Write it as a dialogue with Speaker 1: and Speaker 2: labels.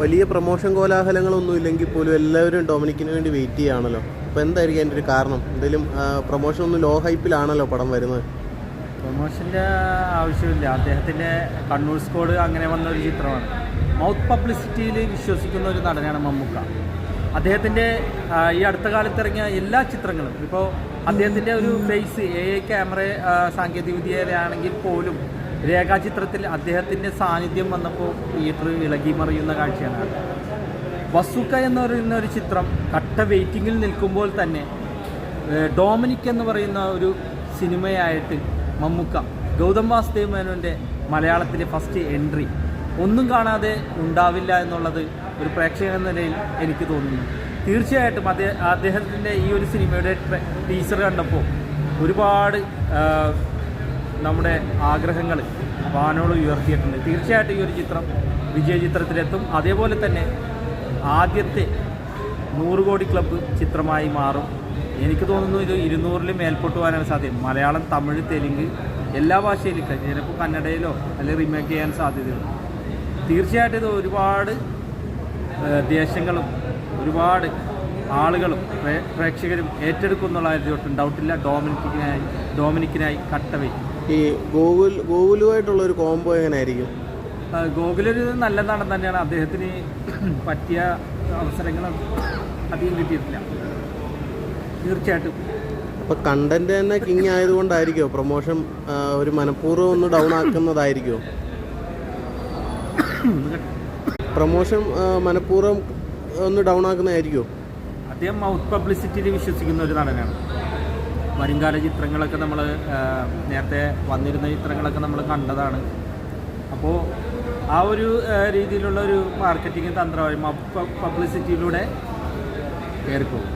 Speaker 1: വലിയ പ്രൊമോഷൻ കോലാഹലങ്ങളൊന്നും ഇല്ലെങ്കിൽ പോലും എല്ലാവരും ഡൊമിനിക്കിന് വേണ്ടി വെയിറ്റ് ചെയ്യുകയാണല്ലോ. അപ്പോൾ എന്തായിരിക്കും അതിന്റെ ഒരു കാരണം? എന്തെങ്കിലും പ്രൊമോഷൻ ഒന്നും ലോ ഹൈപ്പിലാണല്ലോ പടം വരുന്നത്.
Speaker 2: പ്രൊമോഷന്റെ ആവശ്യമില്ല. അദ്ദേഹത്തിന്റെ കണ്ണൂർ സ്കോഡ് അങ്ങനെ വന്ന ഒരു ചിത്രമാണ്. മൗത്ത് പബ്ലിസിറ്റിയിൽ വിശ്വസിക്കുന്ന ഒരു നടനാണ് മമ്മൂക്ക. അദ്ദേഹത്തിന്റെ ഈ അടുത്ത കാലത്ത് ഇറങ്ങിയ എല്ലാ ചിത്രങ്ങളും ഇപ്പോൾ അദ്ദേഹത്തിന്റെ ഒരു ഫേസ് എ ഐ ക്യാമറ സാങ്കേതികവിദ്യയിലാണെങ്കിൽ പോലും രേഖാചിത്രത്തിൽ അദ്ദേഹത്തിന്റെ സാന്നിധ്യം വന്നപ്പോൾ തിയേറ്റർ ഇളകി മറിയുന്ന കാഴ്ചയാണ്. വസുക്ക എന്ന് പറയുന്ന ഒരു ചിത്രം കട്ട വെയിറ്റിങ്ങിൽ നിൽക്കുമ്പോൾ തന്നെ ഡോമിനിക് എന്ന് പറയുന്ന ഒരു സിനിമയായിട്ട് മമ്മുക്ക ഗൗതം വാസുദേവ് മേനോന്റെ മലയാളത്തിലെ ഫസ്റ്റ് എൻട്രി ഒന്നും കാണാതെ ഉണ്ടാവില്ല എന്നുള്ളത് ഒരു പ്രേക്ഷകൻ എന്ന നിലയിൽ എനിക്ക് തോന്നുന്നു തീർച്ചയായിട്ടും അദ്ദേഹ അദ്ദേഹത്തിന്റെ ഈ ഒരു സിനിമയുടെ ടീച്ചർ കണ്ടപ്പോൾ ഒരുപാട് നമ്മുടെ ആഗ്രഹങ്ങൾ വാനോളം ഉയർത്തിയിട്ടുണ്ട്. തീർച്ചയായിട്ടും ഈ ഒരു ചിത്രം വിജയ ചിത്രത്തിലെത്തും. അതേപോലെ തന്നെ ആദ്യത്തെ നൂറ് കോടി ക്ലബ്ബ് ചിത്രമായി മാറും. എനിക്ക് തോന്നുന്നു ഇത് ഇരുന്നൂറിൽ മേൽപോട്ട് പോകാനാണ് സാധ്യത. മലയാളം തമിഴ് തെലുങ്ക് എല്ലാ ഭാഷയിലും ചിലപ്പോൾ കന്നഡയിലോ അല്ലെങ്കിൽ റിമേക്ക് ചെയ്യാൻ സാധ്യതയുണ്ട്. തീർച്ചയായിട്ടും ഇത് ഒരുപാട് ദേശങ്ങളും ഒരുപാട് ആളുകളും പ്രേ- പ്രേക്ഷകരും ഏറ്റെടുക്കുന്നുള്ള ഡൗട്ടില്ല ഡോമിനിക്കിനായി ഡോമിനിക്കിനായി കട്ടവേ
Speaker 1: ഈ ഗോകുൽ ഗോകുലുമായിട്ടുള്ള ഒരു കോംബോ എങ്ങനെയായിരിക്കും?
Speaker 2: ഗോകുലൊരു നല്ല നടൻ തന്നെയാണ്. അദ്ദേഹത്തിന് പറ്റിയ അവസരങ്ങൾ അധികം കിട്ടിയിട്ടില്ല. തീർച്ചയായിട്ടും.
Speaker 1: അപ്പോൾ കണ്ടന്റ് തന്നെ കിങ് ആയതുകൊണ്ടായിരിക്കുമോ പ്രൊമോഷൻ ഒരു മനഃപൂർവം ഒന്ന് ഡൗൺ ആക്കുന്നതായിരിക്കുമോ പ്രൊമോഷൻ മനഃപൂർവം ഒന്ന് ഡൗൺ ആക്കുന്നതായിരിക്കുമോ
Speaker 2: അദ്ദേഹം മൗത്ത് പബ്ലിസിറ്റിയിൽ വിശ്വസിക്കുന്ന ഒരു നടനാണ്. വരുംകാല ചിത്രങ്ങളൊക്കെ നമ്മൾ നേരത്തെ വന്നിരുന്ന ചിത്രങ്ങളൊക്കെ നമ്മൾ കണ്ടതാണ്. അപ്പോൾ ആ ഒരു രീതിയിലുള്ള ഒരു മാർക്കറ്റിംഗ് തന്ത്രമായി പബ്ലിസിറ്റിയിലൂടെ കയറിപ്പോകും.